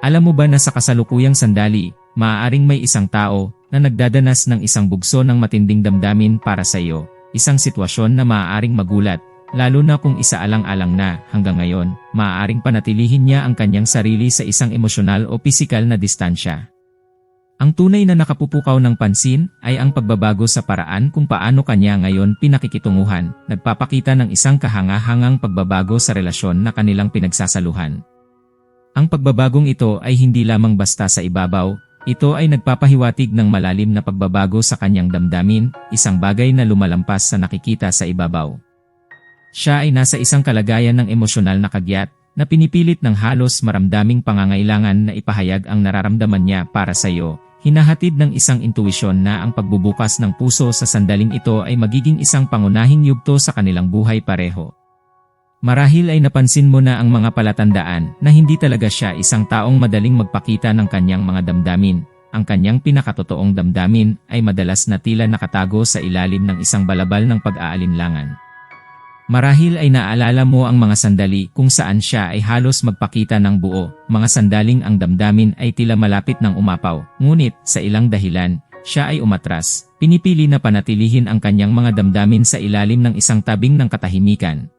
Alam mo ba na sa kasalukuyang sandali, maaaring may isang tao na nagdadanas ng isang bugso ng matinding damdamin para sa iyo, isang sitwasyon na maaaring magulat, lalo na kung isaalang-alang na hanggang ngayon, maaaring panatilihin niya ang kanyang sarili sa isang emosyonal o pisikal na distansya. Ang tunay na nakapupukaw ng pansin ay ang pagbabago sa paraan kung paano kanya ngayon pinakikitunguhan, nagpapakita ng isang kahangahangang pagbabago sa relasyon na kanilang pinagsasaluhan. Ang pagbabagong ito ay hindi lamang basta sa ibabaw, ito ay nagpapahiwatig ng malalim na pagbabago sa kanyang damdamin, isang bagay na lumalampas sa nakikita sa ibabaw. Siya ay nasa isang kalagayan ng emosyonal na kagyat, na pinipilit ng halos maramdaming pangangailangan na ipahayag ang nararamdaman niya para sa iyo, Hinahatid ng isang intuisyon na ang pagbubukas ng puso sa sandaling ito ay magiging isang pangunahing yugto sa kanilang buhay pareho. Marahil ay napansin mo na ang mga palatandaan na hindi talaga siya isang taong madaling magpakita ng kanyang mga damdamin. Ang kanyang pinakatotoong damdamin ay madalas na tila nakatago sa ilalim ng isang balabal ng pag-aalinlangan. Marahil ay naalala mo ang mga sandali kung saan siya ay halos magpakita ng buo, mga sandaling ang damdamin ay tila malapit ng umapaw, ngunit sa ilang dahilan, siya ay umatras, pinipili na panatilihin ang kanyang mga damdamin sa ilalim ng isang tabing ng katahimikan.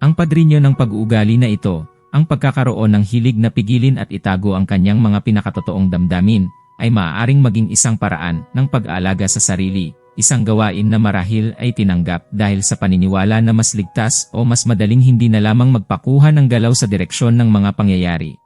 Ang padrinyo ng pag-uugali na ito, ang pagkakaroon ng hilig na pigilin at itago ang kanyang mga pinakatotoong damdamin, ay maaaring maging isang paraan ng pag-aalaga sa sarili, isang gawain na marahil ay tinanggap dahil sa paniniwala na mas ligtas o mas madaling hindi na lamang magpakuha ng galaw sa direksyon ng mga pangyayari.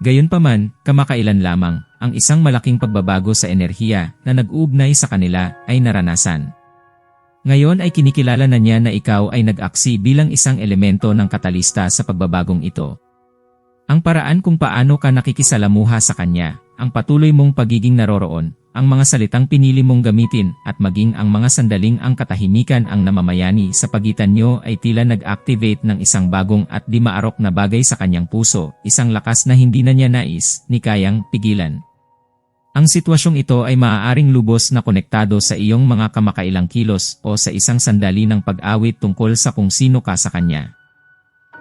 Gayunpaman, kamakailan lamang, ang isang malaking pagbabago sa enerhiya na nag-uugnay sa kanila ay naranasan. Ngayon ay kinikilala na niya na ikaw ay nag-aksi bilang isang elemento ng katalista sa pagbabagong ito. Ang paraan kung paano ka nakikisalamuha sa kanya, ang patuloy mong pagiging naroroon, ang mga salitang pinili mong gamitin at maging ang mga sandaling ang katahimikan ang namamayani sa pagitan nyo ay tila nag-activate ng isang bagong at di maarok na bagay sa kanyang puso, isang lakas na hindi na niya nais, ni kayang pigilan. Ang sitwasyong ito ay maaaring lubos na konektado sa iyong mga kamakailang kilos o sa isang sandali ng pag-awit tungkol sa kung sino ka sa kanya.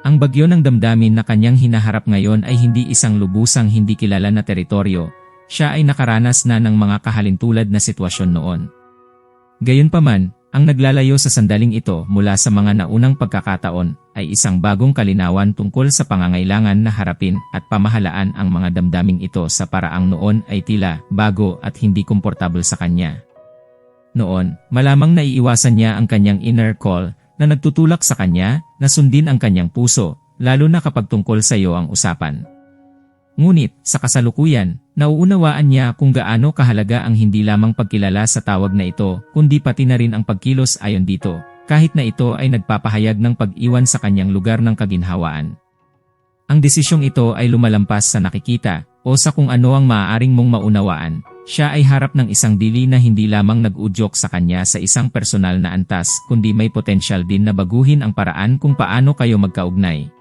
Ang bagyo ng damdamin na kanyang hinaharap ngayon ay hindi isang lubusang hindi kilala na teritoryo, siya ay nakaranas na ng mga kahalintulad na sitwasyon noon. Gayunpaman, ang naglalayo sa sandaling ito mula sa mga naunang pagkakataon ay isang bagong kalinawan tungkol sa pangangailangan na harapin at pamahalaan ang mga damdaming ito sa paraang noon ay tila bago at hindi komportable sa kanya. Noon, malamang naiiwasan niya ang kanyang inner call na nagtutulak sa kanya na sundin ang kanyang puso, lalo na kapag tungkol sa iyo ang usapan. Ngunit, sa kasalukuyan, nauunawaan niya kung gaano kahalaga ang hindi lamang pagkilala sa tawag na ito, kundi pati na rin ang pagkilos ayon dito, kahit na ito ay nagpapahayag ng pag-iwan sa kanyang lugar ng kaginhawaan. Ang desisyong ito ay lumalampas sa nakikita, o sa kung ano ang maaaring mong maunawaan, siya ay harap ng isang dili na hindi lamang nag-udyok sa kanya sa isang personal na antas, kundi may potensyal din na baguhin ang paraan kung paano kayo magkaugnay.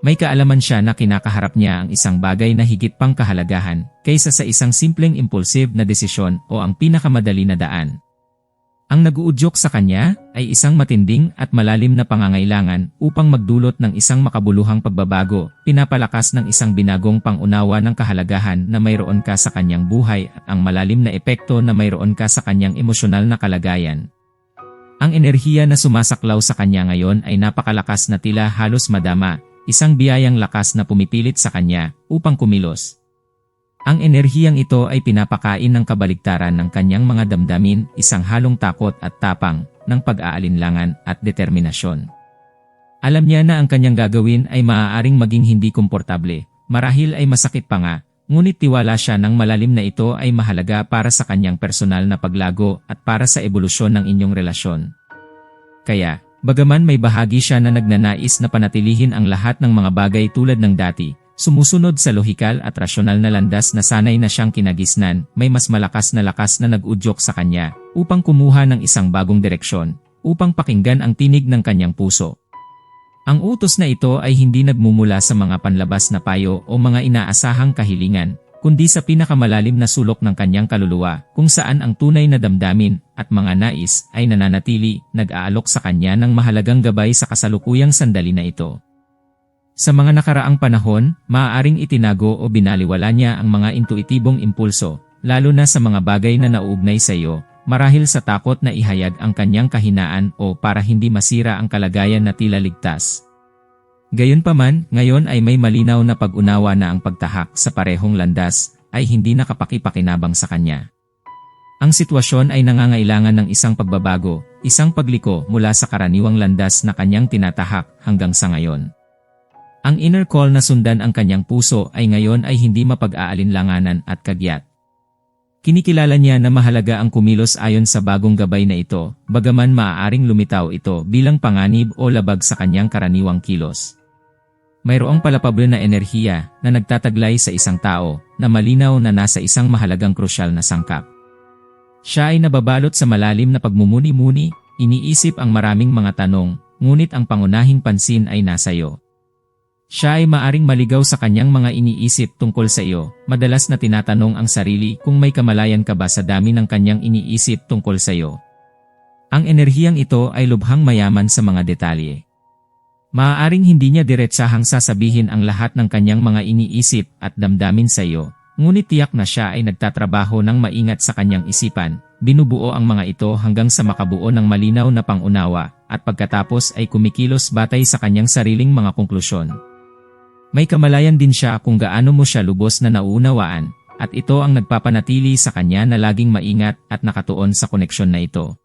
May kaalaman siya na kinakaharap niya ang isang bagay na higit pang kahalagahan kaysa sa isang simpleng impulsive na desisyon o ang pinakamadali na daan. Ang naguudyok sa kanya ay isang matinding at malalim na pangangailangan upang magdulot ng isang makabuluhang pagbabago, pinapalakas ng isang binagong pangunawa ng kahalagahan na mayroon ka sa kanyang buhay at ang malalim na epekto na mayroon ka sa kanyang emosyonal na kalagayan. Ang enerhiya na sumasaklaw sa kanya ngayon ay napakalakas na tila halos madama isang biyayang lakas na pumipilit sa kanya upang kumilos. Ang enerhiyang ito ay pinapakain ng kabaligtaran ng kanyang mga damdamin, isang halong takot at tapang, ng pag-aalinlangan at determinasyon. Alam niya na ang kanyang gagawin ay maaaring maging hindi komportable, marahil ay masakit pa nga, ngunit tiwala siya ng malalim na ito ay mahalaga para sa kanyang personal na paglago at para sa ebolusyon ng inyong relasyon. Kaya, Bagaman may bahagi siya na nagnanais na panatilihin ang lahat ng mga bagay tulad ng dati, sumusunod sa lohikal at rasyonal na landas na sanay na siyang kinagisnan, may mas malakas na lakas na nag-udyok sa kanya upang kumuha ng isang bagong direksyon, upang pakinggan ang tinig ng kanyang puso. Ang utos na ito ay hindi nagmumula sa mga panlabas na payo o mga inaasahang kahilingan, kundi sa pinakamalalim na sulok ng kanyang kaluluwa, kung saan ang tunay na damdamin at mga nais ay nananatili, nag-aalok sa kanya ng mahalagang gabay sa kasalukuyang sandali na ito. Sa mga nakaraang panahon, maaaring itinago o binaliwala niya ang mga intuitibong impulso, lalo na sa mga bagay na nauugnay sa iyo, marahil sa takot na ihayag ang kanyang kahinaan o para hindi masira ang kalagayan na tila ligtas. Gayunpaman, ngayon ay may malinaw na pag-unawa na ang pagtahak sa parehong landas ay hindi nakapakipakinabang sa kanya. Ang sitwasyon ay nangangailangan ng isang pagbabago, isang pagliko mula sa karaniwang landas na kanyang tinatahak hanggang sa ngayon. Ang inner call na sundan ang kanyang puso ay ngayon ay hindi mapag-aalinlanganan at kagyat. Kinikilala niya na mahalaga ang kumilos ayon sa bagong gabay na ito, bagaman maaaring lumitaw ito bilang panganib o labag sa kanyang karaniwang kilos. Mayroong palapable na enerhiya na nagtataglay sa isang tao na malinaw na nasa isang mahalagang krusyal na sangkap. Siya ay nababalot sa malalim na pagmumuni-muni, iniisip ang maraming mga tanong, ngunit ang pangunahing pansin ay nasa iyo. Siya ay maaring maligaw sa kanyang mga iniisip tungkol sa iyo, madalas na tinatanong ang sarili kung may kamalayan ka ba sa dami ng kanyang iniisip tungkol sa iyo. Ang enerhiyang ito ay lubhang mayaman sa mga detalye. Maaaring hindi niya diretsahang sasabihin ang lahat ng kanyang mga iniisip at damdamin sa iyo, ngunit tiyak na siya ay nagtatrabaho ng maingat sa kanyang isipan, binubuo ang mga ito hanggang sa makabuo ng malinaw na pangunawa, at pagkatapos ay kumikilos batay sa kanyang sariling mga konklusyon. May kamalayan din siya kung gaano mo siya lubos na nauunawaan, at ito ang nagpapanatili sa kanya na laging maingat at nakatuon sa koneksyon na ito.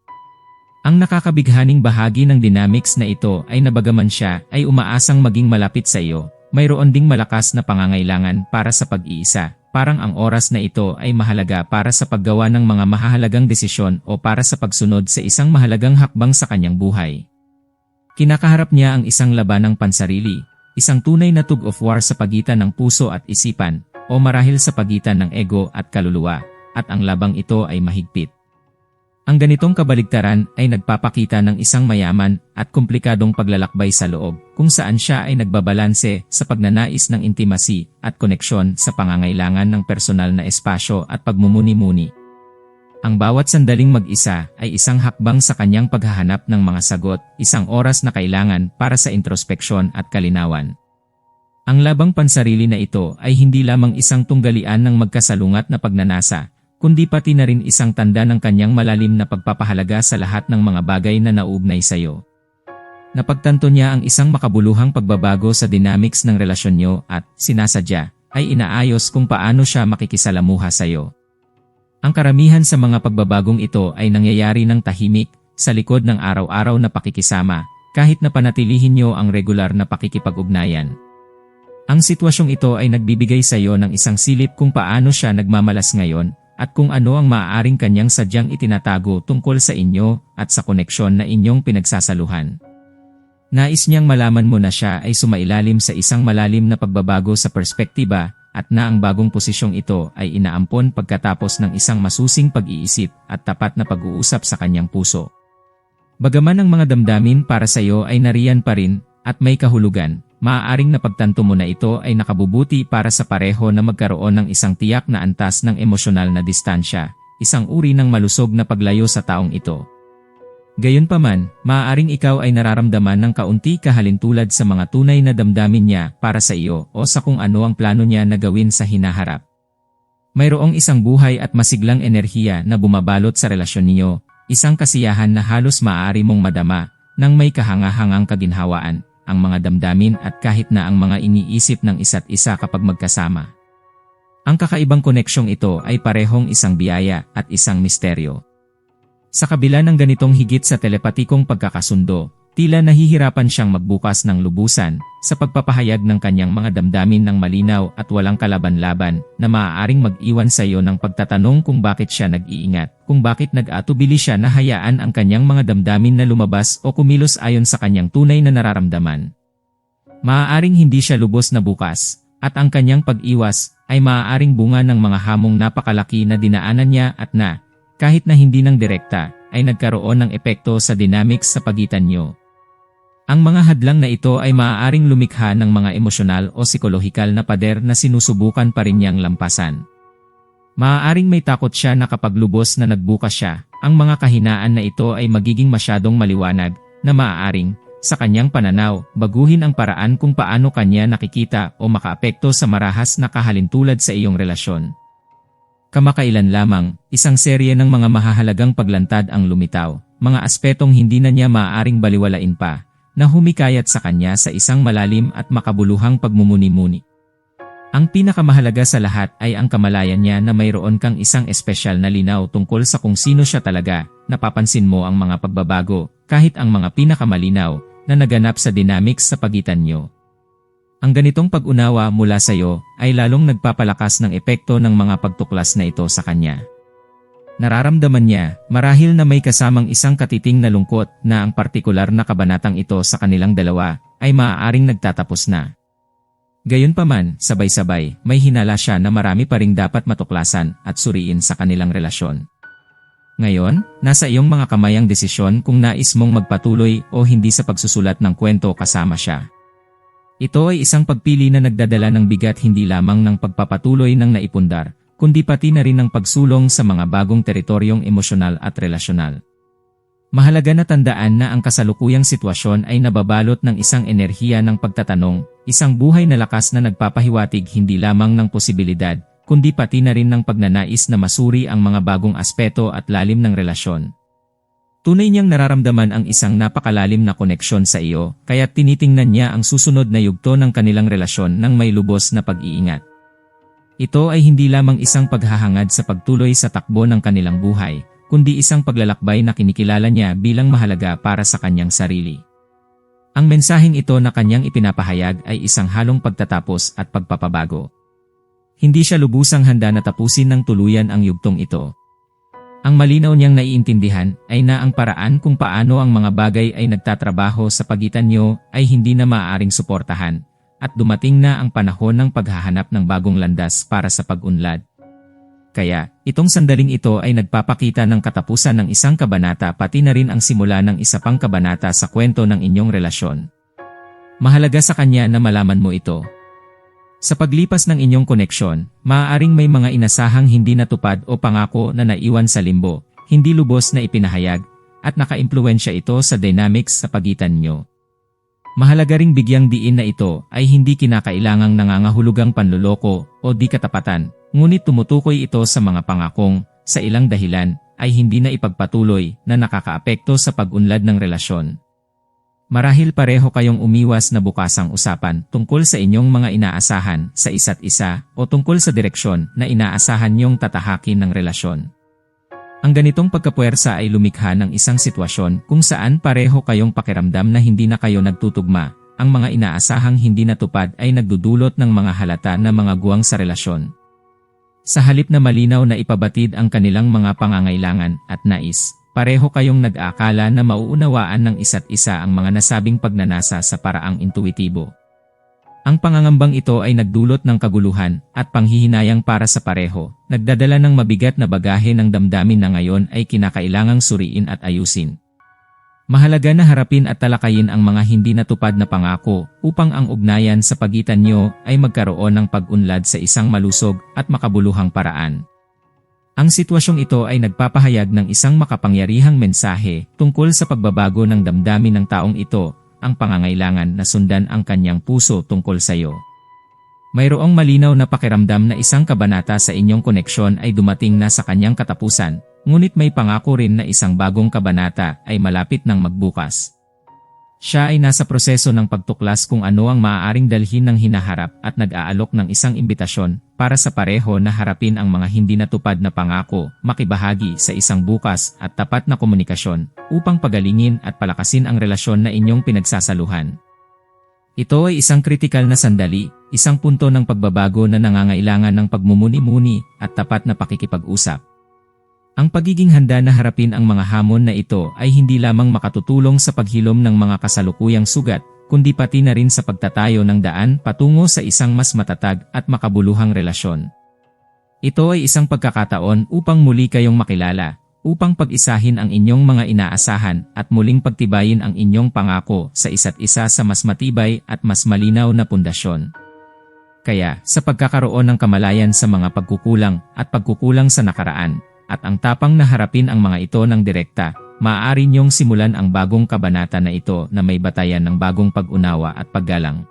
Ang nakakabighaning bahagi ng dynamics na ito ay nabagaman siya ay umaasang maging malapit sa iyo, mayroon ding malakas na pangangailangan para sa pag-iisa, parang ang oras na ito ay mahalaga para sa paggawa ng mga mahalagang desisyon o para sa pagsunod sa isang mahalagang hakbang sa kanyang buhay. Kinakaharap niya ang isang labanang pansarili, Isang tunay na tug of war sa pagitan ng puso at isipan, o marahil sa pagitan ng ego at kaluluwa, at ang labang ito ay mahigpit. Ang ganitong kabaligtaran ay nagpapakita ng isang mayaman at komplikadong paglalakbay sa loob, kung saan siya ay nagbabalanse sa pagnanais ng intimacy at koneksyon sa pangangailangan ng personal na espasyo at pagmumuni-muni. Ang bawat sandaling mag-isa ay isang hakbang sa kanyang paghahanap ng mga sagot, isang oras na kailangan para sa introspeksyon at kalinawan. Ang labang pansarili na ito ay hindi lamang isang tunggalian ng magkasalungat na pagnanasa, kundi pati na rin isang tanda ng kanyang malalim na pagpapahalaga sa lahat ng mga bagay na naugnay sa iyo. Napagtanto niya ang isang makabuluhang pagbabago sa dynamics ng relasyon niyo at, sinasadya, ay inaayos kung paano siya makikisalamuha sa iyo. Ang karamihan sa mga pagbabagong ito ay nangyayari ng tahimik, sa likod ng araw-araw na pakikisama, kahit na panatilihin niyo ang regular na pakikipag-ugnayan. Ang sitwasyong ito ay nagbibigay sa iyo ng isang silip kung paano siya nagmamalas ngayon at kung ano ang maaaring kanyang sadyang itinatago tungkol sa inyo at sa koneksyon na inyong pinagsasaluhan. Nais niyang malaman mo na siya ay sumailalim sa isang malalim na pagbabago sa perspektiba at na ang bagong posisyong ito ay inaampon pagkatapos ng isang masusing pag-iisip at tapat na pag-uusap sa kanyang puso. Bagaman ang mga damdamin para sa iyo ay nariyan pa rin at may kahulugan, maaaring napagtanto mo na ito ay nakabubuti para sa pareho na magkaroon ng isang tiyak na antas ng emosyonal na distansya, isang uri ng malusog na paglayo sa taong ito. Gayunpaman, maaaring ikaw ay nararamdaman ng kaunti kahalintulad sa mga tunay na damdamin niya para sa iyo o sa kung ano ang plano niya na gawin sa hinaharap. Mayroong isang buhay at masiglang enerhiya na bumabalot sa relasyon niyo, isang kasiyahan na halos maaari mong madama, nang may kahangahangang kaginhawaan, ang mga damdamin at kahit na ang mga iniisip ng isa't isa kapag magkasama. Ang kakaibang koneksyong ito ay parehong isang biyaya at isang misteryo. Sa kabila ng ganitong higit sa telepatikong pagkakasundo, tila nahihirapan siyang magbukas ng lubusan sa pagpapahayag ng kanyang mga damdamin ng malinaw at walang kalaban-laban na maaaring mag-iwan sa iyo ng pagtatanong kung bakit siya nag-iingat, kung bakit nag-atubili siya na hayaan ang kanyang mga damdamin na lumabas o kumilos ayon sa kanyang tunay na nararamdaman. Maaaring hindi siya lubos na bukas, at ang kanyang pag-iwas ay maaaring bunga ng mga hamong napakalaki na dinaanan niya at na, kahit na hindi ng direkta, ay nagkaroon ng epekto sa dynamics sa pagitan nyo. Ang mga hadlang na ito ay maaaring lumikha ng mga emosyonal o psikolohikal na pader na sinusubukan pa rin niyang lampasan. Maaaring may takot siya na kapag lubos na nagbukas siya, ang mga kahinaan na ito ay magiging masyadong maliwanag na maaaring, sa kanyang pananaw, baguhin ang paraan kung paano kanya nakikita o makaapekto sa marahas na kahalintulad sa iyong relasyon. Kamakailan lamang, isang serye ng mga mahahalagang paglantad ang lumitaw, mga aspetong hindi na niya maaaring baliwalain pa, na humikayat sa kanya sa isang malalim at makabuluhang pagmumuni-muni. Ang pinakamahalaga sa lahat ay ang kamalayan niya na mayroon kang isang espesyal na linaw tungkol sa kung sino siya talaga, napapansin mo ang mga pagbabago, kahit ang mga pinakamalinaw, na naganap sa dynamics sa pagitan niyo. Ang ganitong pag-unawa mula sa iyo ay lalong nagpapalakas ng epekto ng mga pagtuklas na ito sa kanya. Nararamdaman niya, marahil na may kasamang isang katiting na lungkot na ang partikular na kabanatang ito sa kanilang dalawa ay maaaring nagtatapos na. Gayunpaman, sabay-sabay, may hinala siya na marami pa ring dapat matuklasan at suriin sa kanilang relasyon. Ngayon, nasa iyong mga kamay ang desisyon kung nais mong magpatuloy o hindi sa pagsusulat ng kwento kasama siya. Ito ay isang pagpili na nagdadala ng bigat hindi lamang ng pagpapatuloy ng naipundar, kundi pati na rin ng pagsulong sa mga bagong teritoryong emosyonal at relasyonal. Mahalaga na tandaan na ang kasalukuyang sitwasyon ay nababalot ng isang enerhiya ng pagtatanong, isang buhay na lakas na nagpapahiwatig hindi lamang ng posibilidad, kundi pati na rin ng pagnanais na masuri ang mga bagong aspeto at lalim ng relasyon. Tunay niyang nararamdaman ang isang napakalalim na koneksyon sa iyo, kaya tinitingnan niya ang susunod na yugto ng kanilang relasyon ng may lubos na pag-iingat. Ito ay hindi lamang isang paghahangad sa pagtuloy sa takbo ng kanilang buhay, kundi isang paglalakbay na kinikilala niya bilang mahalaga para sa kanyang sarili. Ang mensaheng ito na kanyang ipinapahayag ay isang halong pagtatapos at pagpapabago. Hindi siya lubusang handa na tapusin ng tuluyan ang yugtong ito. Ang malinaw niyang naiintindihan ay na ang paraan kung paano ang mga bagay ay nagtatrabaho sa pagitan niyo ay hindi na maaaring suportahan, at dumating na ang panahon ng paghahanap ng bagong landas para sa pag-unlad. Kaya, itong sandaling ito ay nagpapakita ng katapusan ng isang kabanata pati na rin ang simula ng isa pang kabanata sa kwento ng inyong relasyon. Mahalaga sa kanya na malaman mo ito. Sa paglipas ng inyong koneksyon, maaaring may mga inasahang hindi natupad o pangako na naiwan sa limbo, hindi lubos na ipinahayag, at nakaimpluensya ito sa dynamics sa pagitan nyo. Mahalaga ring bigyang diin na ito ay hindi kinakailangang nangangahulugang panluloko o di katapatan, ngunit tumutukoy ito sa mga pangakong, sa ilang dahilan, ay hindi na ipagpatuloy na nakakaapekto sa pag-unlad ng relasyon. Marahil pareho kayong umiwas na bukasang usapan tungkol sa inyong mga inaasahan sa isa't isa o tungkol sa direksyon na inaasahan niyong tatahakin ng relasyon. Ang ganitong pagkapuwersa ay lumikha ng isang sitwasyon kung saan pareho kayong pakiramdam na hindi na kayo nagtutugma. Ang mga inaasahang hindi natupad ay nagdudulot ng mga halata na mga guwang sa relasyon. Sa halip na malinaw na ipabatid ang kanilang mga pangangailangan at nais, pareho kayong nag-aakala na mauunawaan ng isa't isa ang mga nasabing pagnanasa sa paraang intuitibo. Ang pangangambang ito ay nagdulot ng kaguluhan at panghihinayang para sa pareho, nagdadala ng mabigat na bagahe ng damdamin na ngayon ay kinakailangang suriin at ayusin. Mahalaga na harapin at talakayin ang mga hindi natupad na pangako upang ang ugnayan sa pagitan nyo ay magkaroon ng pag-unlad sa isang malusog at makabuluhang paraan. Ang sitwasyong ito ay nagpapahayag ng isang makapangyarihang mensahe tungkol sa pagbabago ng damdamin ng taong ito ang pangangailangan na sundan ang kanyang puso tungkol sa iyo. Mayroong malinaw na pakiramdam na isang kabanata sa inyong koneksyon ay dumating na sa kanyang katapusan, ngunit may pangako rin na isang bagong kabanata ay malapit ng magbukas. Siya ay nasa proseso ng pagtuklas kung ano ang maaaring dalhin ng hinaharap at nag-aalok ng isang imbitasyon para sa pareho na harapin ang mga hindi natupad na pangako, makibahagi sa isang bukas at tapat na komunikasyon upang pagalingin at palakasin ang relasyon na inyong pinagsasaluhan. Ito ay isang kritikal na sandali, isang punto ng pagbabago na nangangailangan ng pagmumuni-muni at tapat na pakikipag-usap. Ang pagiging handa na harapin ang mga hamon na ito ay hindi lamang makatutulong sa paghilom ng mga kasalukuyang sugat, kundi pati na rin sa pagtatayo ng daan patungo sa isang mas matatag at makabuluhang relasyon. Ito ay isang pagkakataon upang muli kayong makilala, upang pag-isahin ang inyong mga inaasahan at muling pagtibayin ang inyong pangako sa isa't isa sa mas matibay at mas malinaw na pundasyon. Kaya, sa pagkakaroon ng kamalayan sa mga pagkukulang at pagkukulang sa nakaraan, at ang tapang na harapin ang mga ito ng direkta, maaari niyong simulan ang bagong kabanata na ito na may batayan ng bagong pag-unawa at paggalang.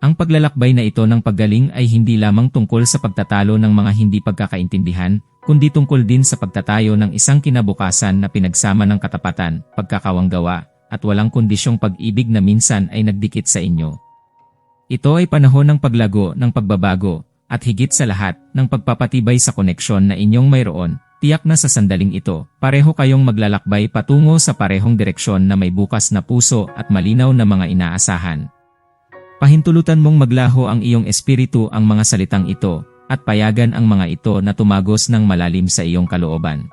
Ang paglalakbay na ito ng paggaling ay hindi lamang tungkol sa pagtatalo ng mga hindi pagkakaintindihan, kundi tungkol din sa pagtatayo ng isang kinabukasan na pinagsama ng katapatan, pagkakawanggawa, at walang kondisyong pag-ibig na minsan ay nagdikit sa inyo. Ito ay panahon ng paglago ng pagbabago, at higit sa lahat, ng pagpapatibay sa koneksyon na inyong mayroon, tiyak na sa sandaling ito, pareho kayong maglalakbay patungo sa parehong direksyon na may bukas na puso at malinaw na mga inaasahan. Pahintulutan mong maglaho ang iyong espiritu ang mga salitang ito, at payagan ang mga ito na tumagos ng malalim sa iyong kalooban.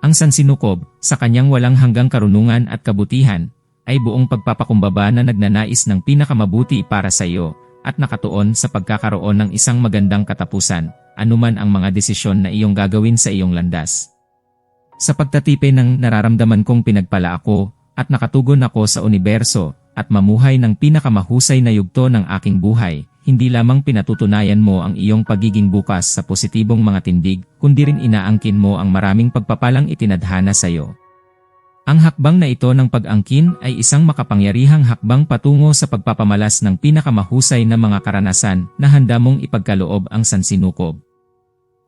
Ang sansinukob, sa kanyang walang hanggang karunungan at kabutihan, ay buong pagpapakumbaba na nagnanais ng pinakamabuti para sa iyo, at nakatuon sa pagkakaroon ng isang magandang katapusan, anuman ang mga desisyon na iyong gagawin sa iyong landas. Sa pagtatipe ng nararamdaman kong pinagpala ako, at nakatugon ako sa universo, at mamuhay ng pinakamahusay na yugto ng aking buhay, hindi lamang pinatutunayan mo ang iyong pagiging bukas sa positibong mga tindig, kundi rin inaangkin mo ang maraming pagpapalang itinadhana sa iyo. Ang hakbang na ito ng pag-angkin ay isang makapangyarihang hakbang patungo sa pagpapamalas ng pinakamahusay na mga karanasan na handa mong ipagkaloob ang sansinukob.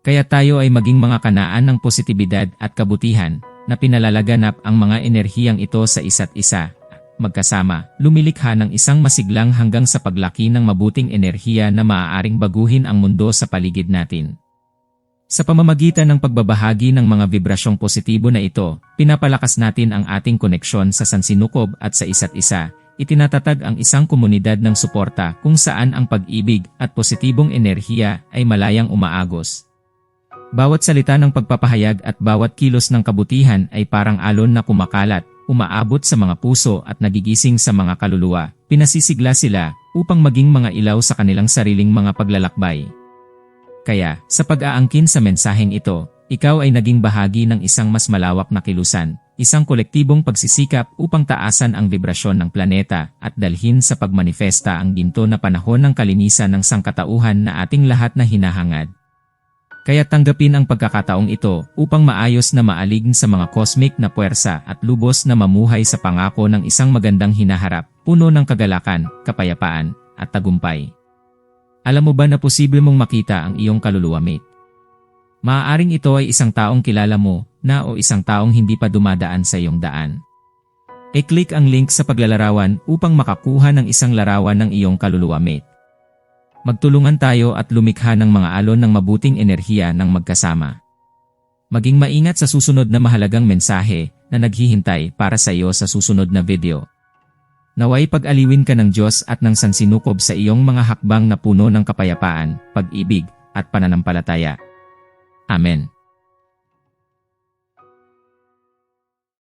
Kaya tayo ay maging mga kanaan ng positibidad at kabutihan na pinalalaganap ang mga enerhiyang ito sa isa't isa magkasama, lumilikha ng isang masiglang hanggang sa paglaki ng mabuting enerhiya na maaaring baguhin ang mundo sa paligid natin. Sa pamamagitan ng pagbabahagi ng mga vibrasyong positibo na ito, pinapalakas natin ang ating koneksyon sa sansinukob at sa isa't isa, itinatatag ang isang komunidad ng suporta kung saan ang pag-ibig at positibong enerhiya ay malayang umaagos. Bawat salita ng pagpapahayag at bawat kilos ng kabutihan ay parang alon na kumakalat, umaabot sa mga puso at nagigising sa mga kaluluwa, pinasisigla sila upang maging mga ilaw sa kanilang sariling mga paglalakbay. Kaya, sa pag-aangkin sa mensaheng ito, ikaw ay naging bahagi ng isang mas malawak na kilusan, isang kolektibong pagsisikap upang taasan ang vibrasyon ng planeta at dalhin sa pagmanifesta ang ginto na panahon ng kalinisan ng sangkatauhan na ating lahat na hinahangad. Kaya tanggapin ang pagkakataong ito upang maayos na maalign sa mga cosmic na puwersa at lubos na mamuhay sa pangako ng isang magandang hinaharap, puno ng kagalakan, kapayapaan, at tagumpay. Alam mo ba na posible mong makita ang iyong kaluluwa mate? Maaaring ito ay isang taong kilala mo na o isang taong hindi pa dumadaan sa iyong daan. E-click ang link sa paglalarawan upang makakuha ng isang larawan ng iyong kaluluwa mate. Magtulungan tayo at lumikha ng mga alon ng mabuting enerhiya ng magkasama. Maging maingat sa susunod na mahalagang mensahe na naghihintay para sa iyo sa susunod na video. Naway pag-aliwin ka ng Diyos at ng sansinukob sa iyong mga hakbang na puno ng kapayapaan, pag-ibig, at pananampalataya. Amen.